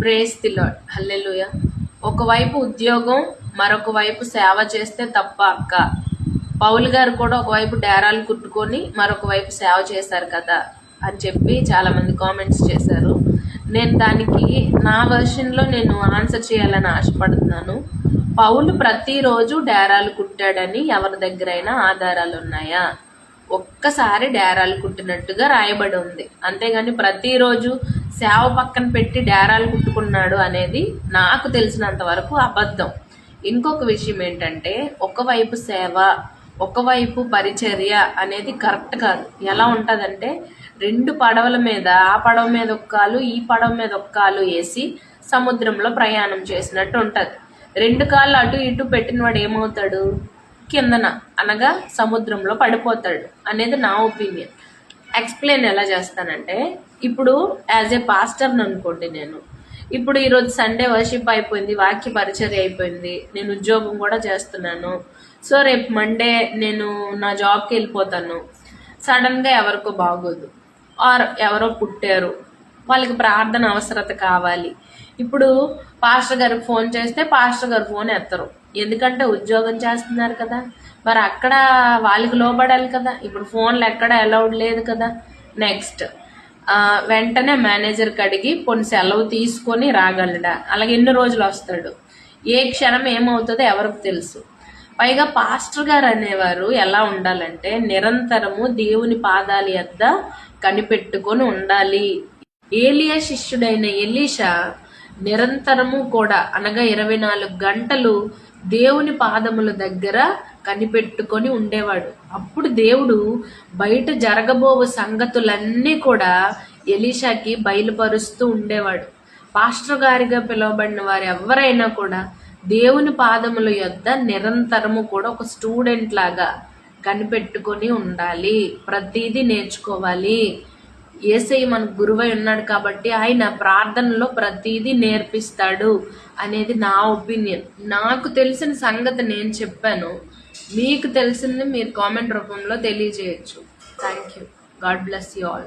Praise the lord ఒకవైపు ఉద్యోగం మరొక వైపు సేవ చేస్తే తప్ప అక్క. పౌల్ గారు కూడా ఒకవైపు డేరాలు కుట్టుకొని మరొక వైపు సేవ చేశారు కదా అని చెప్పి చాలామంది కామెంట్స్ చేశారు. నేను దానికి నా వర్షన్లో నేను ఆన్సర్ చేయాలని ఆశపడుతున్నాను. పౌలు ప్రతిరోజు డేరాలు కుట్టాడని ఎవరి దగ్గరైనా ఆధారాలు ఉన్నాయా? ఒక్కసారి డేరాలు కుట్టినట్టుగా రాయబడి ఉంది. అంతేగాని ప్రతిరోజు సేవ పక్కన పెట్టి డేరాలు కుట్టుకున్నాడు అనేది నాకు తెలిసినంత వరకు అబద్ధం. ఇంకొక విషయం ఏంటంటే ఒకవైపు సేవ ఒకవైపు పరిచర్య అనేది కరెక్ట్ కాదు. ఎలా ఉంటుందంటే రెండు పడవల మీద ఆ పడవ మీద ఒక కాలు ఈ పడవ మీద ఒక కాలు వేసి సముద్రంలో ప్రయాణం చేసినట్టు ఉంటుంది. రెండు కాళ్ళు అటు ఇటు పెట్టిన వాడు ఏమవుతాడు? కిందన అనగా సముద్రంలో పడిపోతాడు అనేది నా ఒపీనియన్. ఎక్స్ప్లెయిన్ ఎలా చేస్తానంటే ఇప్పుడు యాజ్ ఏ పాస్టర్ని అనుకోండి నేను. ఇప్పుడు ఈరోజు సండే వర్షిప్ అయిపోయింది వాక్య పరిచర్య అయిపోయింది నేను ఉద్యోగం కూడా చేస్తున్నాను. సో రేపు మండే నేను నా జాబ్కి వెళ్ళిపోతాను. సడన్గా ఎవరికో బాగోదు. ఆర్ ఎవరో పుట్టారు. వాళ్ళకి ప్రార్థన అవసరత కావాలి. ఇప్పుడు పాస్టర్ గారికి ఫోన్ చేస్తే పాస్టర్ గారు ఫోన్ ఎత్తరు. ఎందుకంటే ఉద్యోగం చేస్తున్నారు కదా. మరి అక్కడ వాళ్ళకి లోబడాలి కదా. ఇప్పుడు ఫోన్లు ఎక్కడ అలౌడ్ లేదు కదా. నెక్స్ట్ వెంటనే మేనేజర్కి అడిగి కొన్ని సెలవు తీసుకొని రాగలడా. అలాగే ఎన్ని రోజులు వస్తాడు. ఏ క్షణం ఏమవుతుందో ఎవరికి తెలుసు. పైగా పాస్టర్ గారు అనేవారు ఎలా ఉండాలంటే నిరంతరము దేవుని పాదాల యొద్ద కనిపెట్టుకొని ఉండాలి. ఏలియా శిష్యుడైన ఎలీషా నిరంతరము కూడా అనగా ఇరవై నాలుగు గంటలు దేవుని పాదముల దగ్గర కనిపెట్టుకొని ఉండేవాడు. అప్పుడు దేవుడు బయట జరగబోవు సంగతులన్నీ కూడా ఎలీషాకి బయలుపరుస్తూ ఉండేవాడు. పాస్టర్ గారిగా పిలువబడిన వారు ఎవరైనా కూడా దేవుని పాదముల యొద్ద నిరంతరము కూడా ఒక స్టూడెంట్ లాగా కనిపెట్టుకొని ఉండాలి. ప్రతిదీ నేర్చుకోవాలి. ఏసై మన గురువై ఉన్నాడు కాబట్టి ఆయన ప్రార్థనలో ప్రతిదీ నేర్పిస్తాడు అనేది నా ఒపీనియన్. నాకు తెలిసిన సంగతి నేను చెప్పాను. మీకు తెలిసింది మీరు కామెంట్ రూపంలో తెలియజేయచ్చు. Thank you God bless you all